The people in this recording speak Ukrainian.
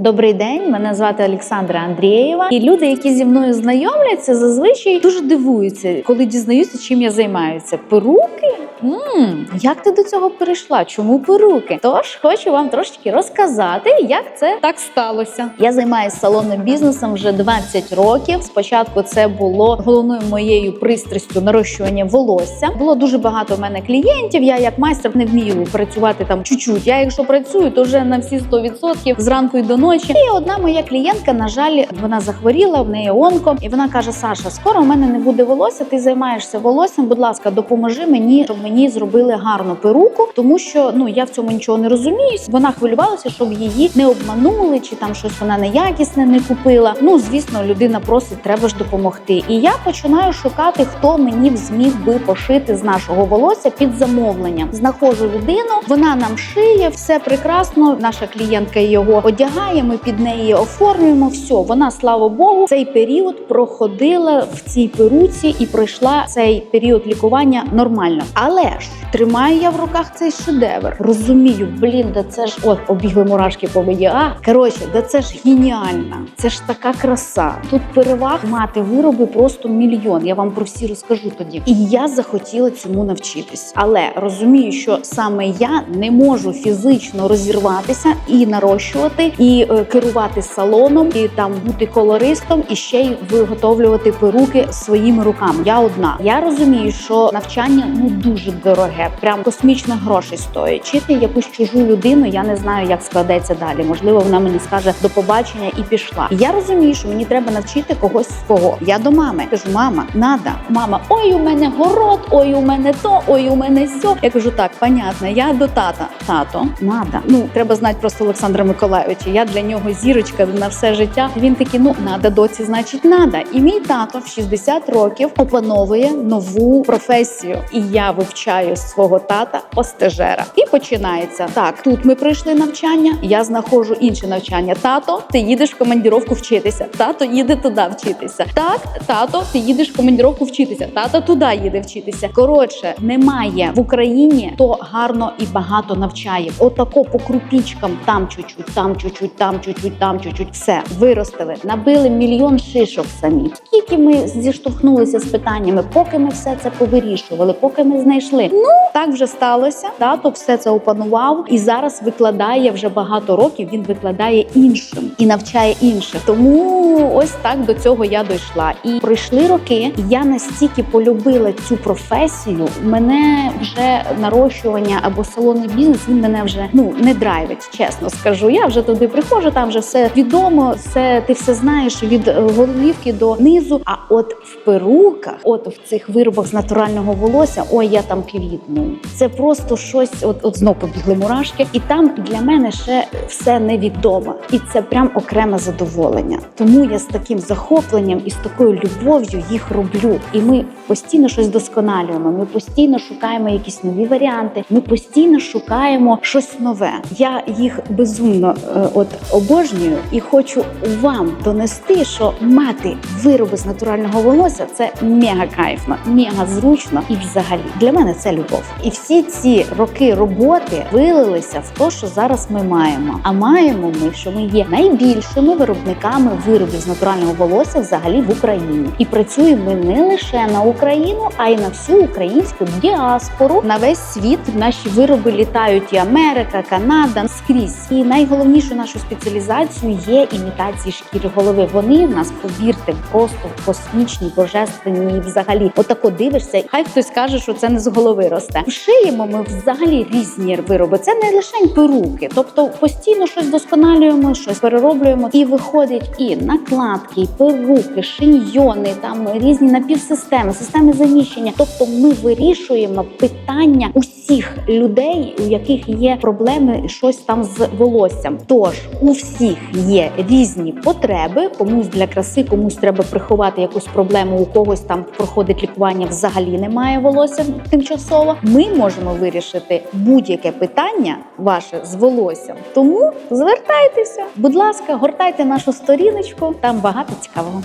Добрий день, мене звати Олександра Андрієва. І люди, які зі мною знайомляться, зазвичай дуже дивуються, коли дізнаються, чим я займаюся. Перуки? Як ти до цього перейшла? Чому перуки? Тож хочу вам трошечки розказати, як це так сталося. Я займаюся салонним бізнесом вже 20 років. Спочатку це було головною моєю пристрастю нарощування волосся. Було дуже багато в мене клієнтів. Я як майстер не вмію працювати там чуть-чуть. Я якщо працюю, то вже на всі 100% зранку і до ночі. І одна моя клієнтка, на жаль, вона захворіла, в неї онко, і вона каже: Саша, скоро у мене не буде волосся. Ти займаєшся волоссям. Будь ласка, допоможи мені, щоб мені зробили гарну перуку, тому що ну я в цьому нічого не розумію. Вона хвилювалася, щоб її не обманули, чи там щось вона неякісне не купила. Ну звісно, людина просить, треба ж допомогти. І я починаю шукати, хто мені зміг би пошити з нашого волосся під замовленням. Знаходжу людину, вона нам шиє, все прекрасно. Наша клієнтка його одягає. Ми під неї оформлюємо. Все, вона, слава Богу, цей період проходила в цій перуці і пройшла цей період лікування нормально. Але ж тримаю я в руках цей шедевр. Розумію, блін, да це ж от обігли мурашки по мені. А коротше, да це ж геніально. Це ж така краса. Тут переваг мати вироби просто мільйон. Я вам про всі розкажу тоді. І я захотіла цьому навчитись. Але розумію, що саме я не можу фізично розірватися і нарощувати, і е, керувати салоном, і там бути колористом, і ще й виготовлювати перуки своїми руками. Я одна. Я розумію, що навчання ну дуже дороге, прям космічно грошей стоїть. Вчити якусь чужу людину, я не знаю, як складеться далі. Можливо, вона мені скаже до побачення і пішла. І я розумію, що мені треба навчити когось свого. Я до мами кажу: мама, надо. Мама, ой, у мене город, ой, у мене то, ой, у мене сьо. Я кажу, так, понятно, я до тата. Тато, надо. Ну треба знати просто Олександра Миколайовича. Я для нього зірочка на все життя. Він такий, ну надо доці, значить, надо. І мій тато в 60 років опановує нову професію. І я вивчаю свого тата постежера. І починається так. Тут ми пройшли навчання. Я знаходжу інше навчання. Тато, ти їдеш в командіровку вчитися. Тато їде туди вчитися. Так, тато, ти їдеш в командіровку вчитися. Тато туди їде вчитися. Коротше, немає в Україні хто гарно і багато навчає. Отако по крупічкам, там чуть-чуть, там чуть-чуть, там чуть-чуть, там чуть-чуть. Все виростили, набили мільйон шишок самі. Скільки ми зіштовхнулися з питаннями, поки ми все це повирішували, поки ми знайшли. Ну так вже сталося. Тато все це опанував і зараз викладає вже багато років. Він викладає іншим і навчає інших. Тому ось так до цього я дійшла. І пройшли роки. Я настільки полюбила цю професію. Мене вже нарощування або салонний бізнес. Він мене вже ну не драйвить, чесно скажу. Я вже туди приходжу, там вже все відомо, все ти все знаєш від головівки до низу. А от в перуках, от в цих виробах з натурального волосся, ой, я там квітну. Це просто щось, от, от знов побігли мурашки, і там для мене ще все невідомо, і це прям окреме задоволення. Тому я з таким захопленням і з такою любов'ю їх роблю. І ми постійно щось досконалюємо. Ми постійно шукаємо якісь нові варіанти. Ми постійно шукаємо щось нове. Я їх безумно е, от обожнюю і хочу вам донести, що мати вироби з натурального волосся це мега кайфно, мега зручно і взагалі для мене це любов. І всі ці роки роботи вилилися в те, що зараз ми маємо. А маємо ми, що ми є найбільшими виробниками виробів з натурального волосся взагалі в Україні. І працюємо ми не лише на Україну, а й на всю українську діаспору. На весь світ наші вироби літають і Америка, Канада скрізь. І найголовнішою нашою спеціалізацією є імітації шкіри голови. Вони в нас, повірте, просто космічні, божественні. І взагалі, отако дивишся. Хай хтось каже, що це не з голови росте. Шиємо ми взагалі різні вироби. Це не лише перуки, тобто постійно щось досконалюємо, щось перероблюємо, і виходять і накладки, і перуки, шиньйони, там різні напівсистеми, системи заміщення. Тобто, ми вирішуємо питання усіх людей, у яких є проблеми щось там з волоссям. Тож у всіх є різні потреби, комусь для краси, комусь треба приховати якусь проблему, у когось там проходить лікування, взагалі немає волосся тимчасово. Ми можемо вирішити будь-яке питання ваше з волоссям. Тому звертайтеся, будь ласка, гортайте нашу сторіночку, там багато цікавого.